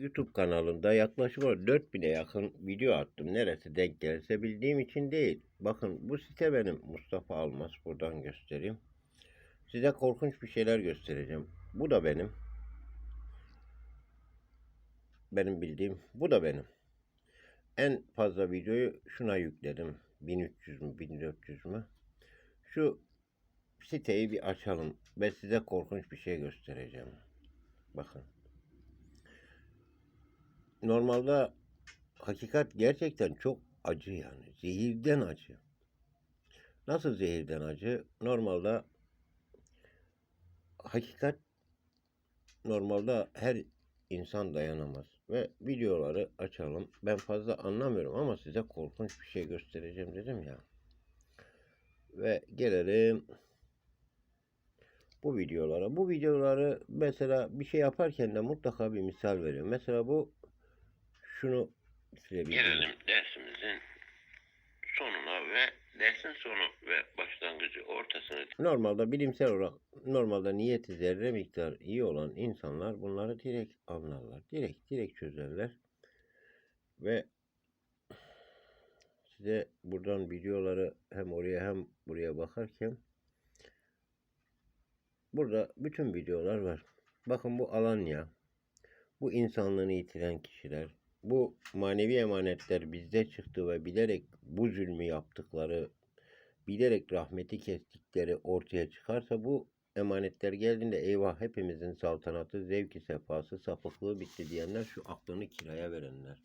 YouTube kanalında yaklaşık olarak 4000'e yakın video attım. Neresi denk gelirse bildiğim için değil. Bakın bu site benim Mustafa Almaz. Buradan göstereyim. Size korkunç bir şeyler göstereceğim. Bu da benim. Benim bildiğim. Bu da benim. En fazla videoyu şuna yükledim. 1300 mü 1400 mü? Şu siteyi bir açalım ve size korkunç bir şey göstereceğim. Bakın. Normalde hakikat gerçekten çok acı yani. Zehirden acı. Nasıl zehirden acı? Normalde hakikat normalde her insan dayanamaz. Ve videoları açalım. Ben fazla anlamıyorum ama size korkunç bir şey göstereceğim dedim ya. Ve gelelim bu videolara. Bu videoları mesela bir şey yaparken de mutlaka bir misal veriyorum. Mesela bu şunu silebilirim. Gelelim dersimizin sonuna ve dersin sonu ve başlangıcı ortasını Normalde bilimsel olarak normalde niyeti zerre miktar iyi olan insanlar bunları direkt anlarlar. Direkt direkt çözerler. Ve size buradan videoları hem oraya hem buraya bakarken burada bütün videolar var. Bakın bu Alanya. Bu insanlığını yitiren kişiler. Bu manevi emanetler bizde çıktı ve bilerek bu zulmü yaptıkları bilerek rahmeti kestikleri ortaya çıkarsa bu emanetler geldiğinde eyvah hepimizin saltanatı, zevki sefası, sapıklığı bitti diyenler şu aklını kiraya verenler.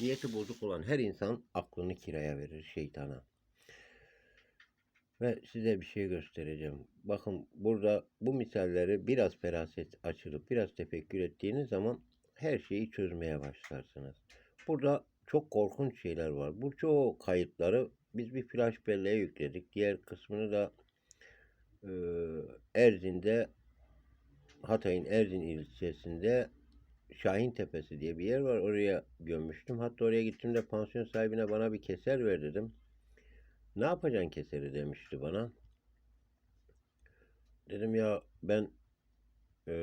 Niyeti bozuk olan her insan aklını kiraya verir şeytana. Ve size bir şey göstereceğim. Bakın burada bu misalleri biraz feraset açılıp biraz tefekkür ettiğiniz zaman her şeyi çözmeye başlarsınız. Burada çok korkunç şeyler var. Bu çoğu kayıtları biz bir flash belleğe yükledik. Diğer kısmını da e, Erzin'de Hatay'ın Erzin ilçesinde Şahin Tepesi diye bir yer var. Oraya gömmüştüm. Hatta oraya gittiğimde pansiyon sahibine bana bir keser ver dedim. Ne yapacaksın keseri demişti bana. Dedim ya ben e,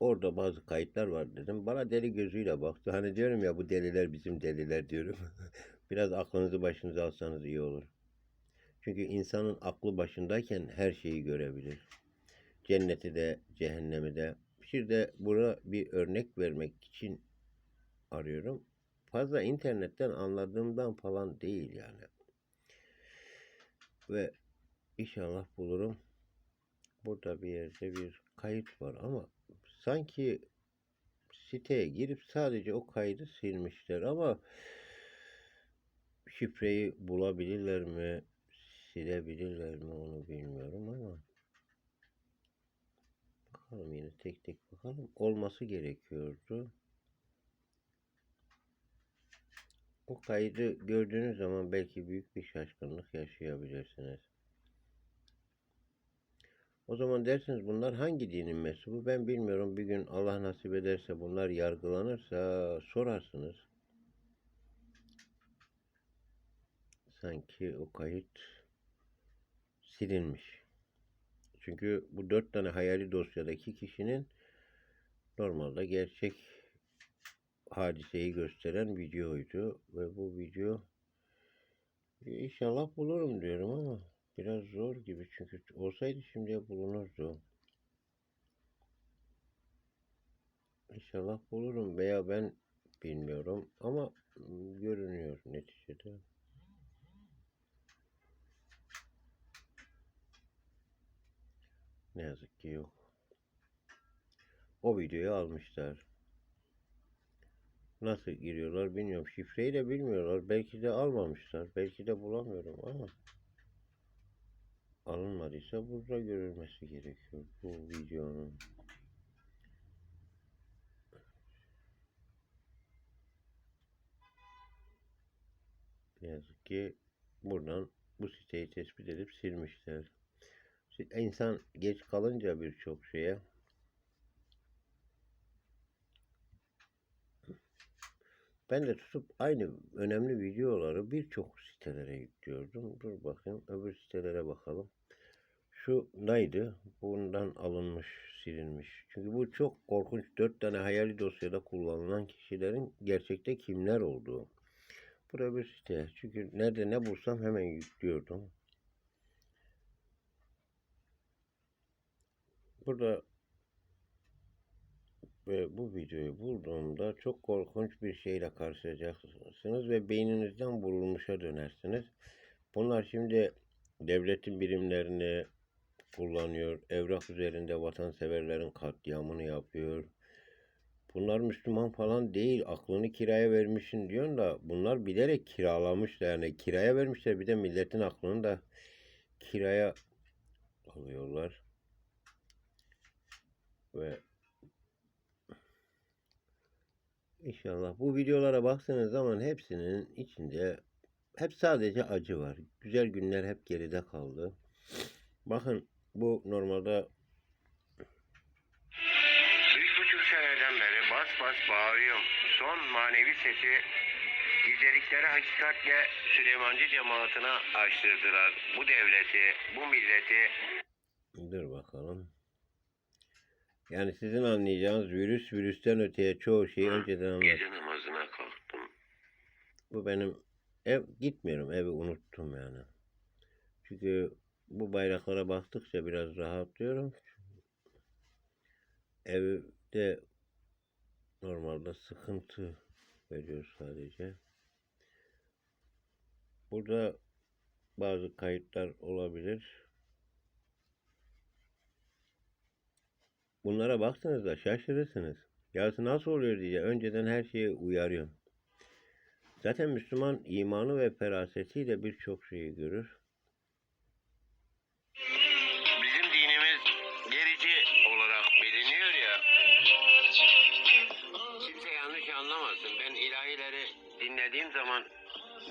orada bazı kayıtlar var dedim. Bana deli gözüyle baktı. Hani diyorum ya bu deliler bizim deliler diyorum. Biraz aklınızı başınıza alsanız iyi olur. Çünkü insanın aklı başındayken her şeyi görebilir. Cenneti de, cehennemi de. Bir de buna bir örnek vermek için arıyorum. Fazla internetten anladığımdan falan değil yani. Ve inşallah bulurum. Burada bir yerde bir kayıt var ama sanki siteye girip sadece o kaydı silmişler ama şifreyi bulabilirler mi, silebilirler mi onu bilmiyorum ama bakalım yine tek tek bakalım. Olması gerekiyordu. O kaydı gördüğünüz zaman belki büyük bir şaşkınlık yaşayabilirsiniz. O zaman dersiniz bunlar hangi dinin mensubu ben bilmiyorum. Bir gün Allah nasip ederse bunlar yargılanırsa sorarsınız. Sanki o kayıt silinmiş. Çünkü bu dört tane hayali dosyadaki kişinin normalde gerçek hadiseyi gösteren videoydu. Ve bu video inşallah bulurum diyorum ama biraz zor gibi. Çünkü olsaydı şimdiye bulunurdu. İnşallah bulurum veya ben bilmiyorum ama görünüyor neticede. Ne yazık ki yok. O videoyu almışlar. Nasıl giriyorlar bilmiyorum. Şifreyi de bilmiyorlar. Belki de almamışlar. Belki de bulamıyorum ama alınmadıysa burada görülmesi gerekiyor bu videonun. Ne yazık ki buradan bu siteyi tespit edip silmişler. İnsan geç kalınca birçok şeye Ben de tutup aynı önemli videoları birçok sitelere yüklüyordum. Dur bakayım öbür sitelere bakalım. Şu neydi? Bundan alınmış, silinmiş. Çünkü bu çok korkunç. Dört tane hayali dosyada kullanılan kişilerin gerçekte kimler olduğu. Buraya bir site. Çünkü nerede ne bulsam hemen yüklüyordum. Burada ve bu videoyu bulduğumda çok korkunç bir şeyle karşılaşacaksınız ve beyninizden vurulmuşa dönersiniz. Bunlar şimdi devletin birimlerini kullanıyor. Evrak üzerinde vatanseverlerin katliamını yapıyor. Bunlar Müslüman falan değil. Aklını kiraya vermişsin diyorsun da bunlar bilerek kiralamışlar. Yani kiraya vermişler. Bir de milletin aklını da kiraya alıyorlar. Ve İnşallah bu videolara baktığınız zaman hepsinin içinde hep sadece acı var. Güzel günler hep geride kaldı. Bakın bu normalde Üç buçuk seneden beri bas bas bağırıyorum. Son manevi sesi izledikleri hakikatle Süleymancı cemaatine açtırdılar. Bu devleti, bu milleti dur bakalım. Yani sizin anlayacağınız virüs virüsten öteye çoğu şeyi önceden anlat. gece namazına kalktım. Bu benim ev gitmiyorum evi unuttum yani. Çünkü bu bayraklara baktıkça biraz rahatlıyorum. Evde normalde sıkıntı veriyor sadece. Burada bazı kayıtlar olabilir. Bunlara baktığınızda şaşırırsınız. Yarısı nasıl oluyor diye önceden her şeye uyarıyorum. Zaten Müslüman imanı ve ferasetiyle birçok şeyi görür.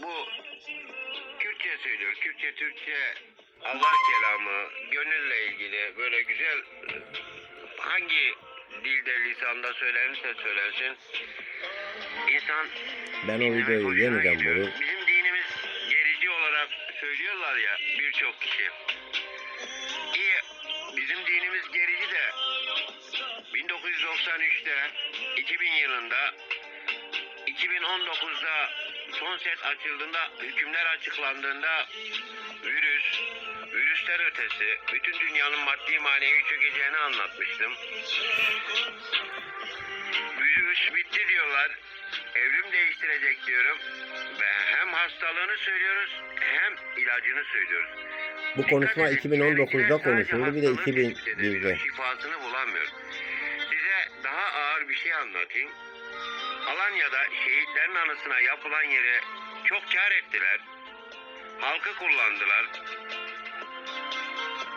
Bu Kürtçe söylüyor. Kürtçe, Türkçe, Allah kelamı, gönülle ilgili böyle güzel hangi dilde lisanda söylenirse söylensin insan Ben o videoyu yeniden gidiyor. bulup Bizim dinimiz gerici olarak söylüyorlar ya birçok kişi. İyi bizim dinimiz gerici de 1993'te 2000 yılında 2019'da son set açıldığında hükümler açıklandığında virüs virüsler ötesi bütün dünyanın maddi manevi çökeceğini anlatmıştım. Virüs bitti diyorlar. Evrim değiştirecek diyorum. Ve hem hastalığını söylüyoruz hem ilacını söylüyoruz. bu konuşma Dikkat edin, 2019'da içeridekiler konuşuldu bir de sadece hastalığı tespit edebiliyor, 2001'de. Şifasını bulamıyor. Size daha ağır bir şey anlatayım. Alanya'da şehitlerin anısına yapılan yere çok kar ettiler. Halkı kullandılar.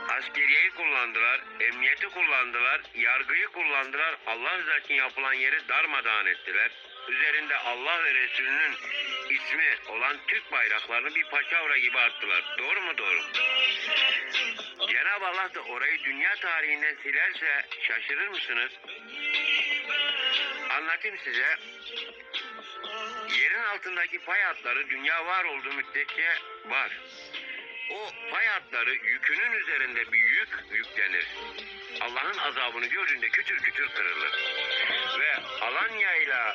Askeriyeyi kullandılar, emniyeti kullandılar, yargıyı kullandılar. Allah rızası için yapılan yeri darmadağın ettiler. Üzerinde Allah ve Resulünün ismi olan Türk bayraklarını bir paçavra gibi attılar. Doğru mu doğru? Cenab-ı Allah da orayı dünya tarihinden silerse şaşırır mısınız? Anlatayım size. Yerin altındaki pay hatları dünya var olduğu müddetçe var. O pay hatları yükünün üzerinde bir yük yüklenir. Allah'ın azabını gördüğünde kütür kütür kırılır. Ve Alanya ile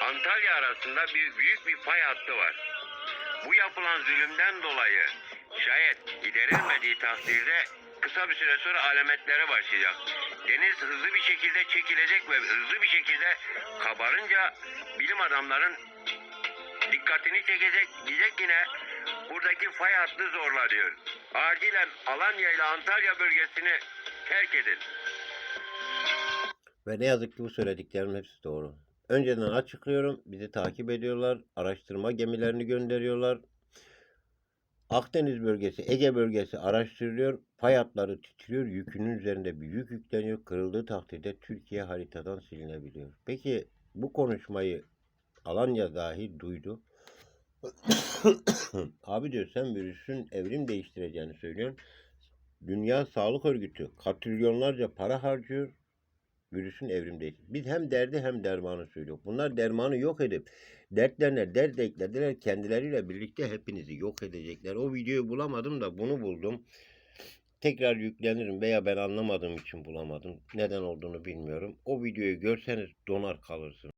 Antalya arasında bir büyük bir pay hattı var. Bu yapılan zulümden dolayı şayet giderilmediği takdirde kısa bir süre sonra alametlere başlayacak. Deniz hızlı bir şekilde çekilecek ve hızlı bir şekilde kabarınca bilim adamların dikkatini çekecek. Diyecek yine buradaki fay hattı zorla diyor. Acilen Alanya ile Antalya bölgesini terk edin. Ve ne yazık ki bu söylediklerim hepsi doğru. Önceden açıklıyorum. Bizi takip ediyorlar. Araştırma gemilerini gönderiyorlar. Akdeniz bölgesi, Ege bölgesi araştırılıyor. Fay hatları titriyor. Yükünün üzerinde bir yük yükleniyor. Kırıldığı takdirde Türkiye haritadan silinebiliyor. Peki bu konuşmayı Alanya dahi duydu. Abi diyor sen virüsün evrim değiştireceğini söylüyorsun. Dünya Sağlık Örgütü katrilyonlarca para harcıyor virüsün evrim değişti. Biz hem derdi hem dermanı söylüyor. Bunlar dermanı yok edip dertlerine dert eklediler. Kendileriyle birlikte hepinizi yok edecekler. O videoyu bulamadım da bunu buldum. tekrar yüklenirim veya ben anlamadığım için bulamadım. Neden olduğunu bilmiyorum. O videoyu görseniz donar kalırsınız.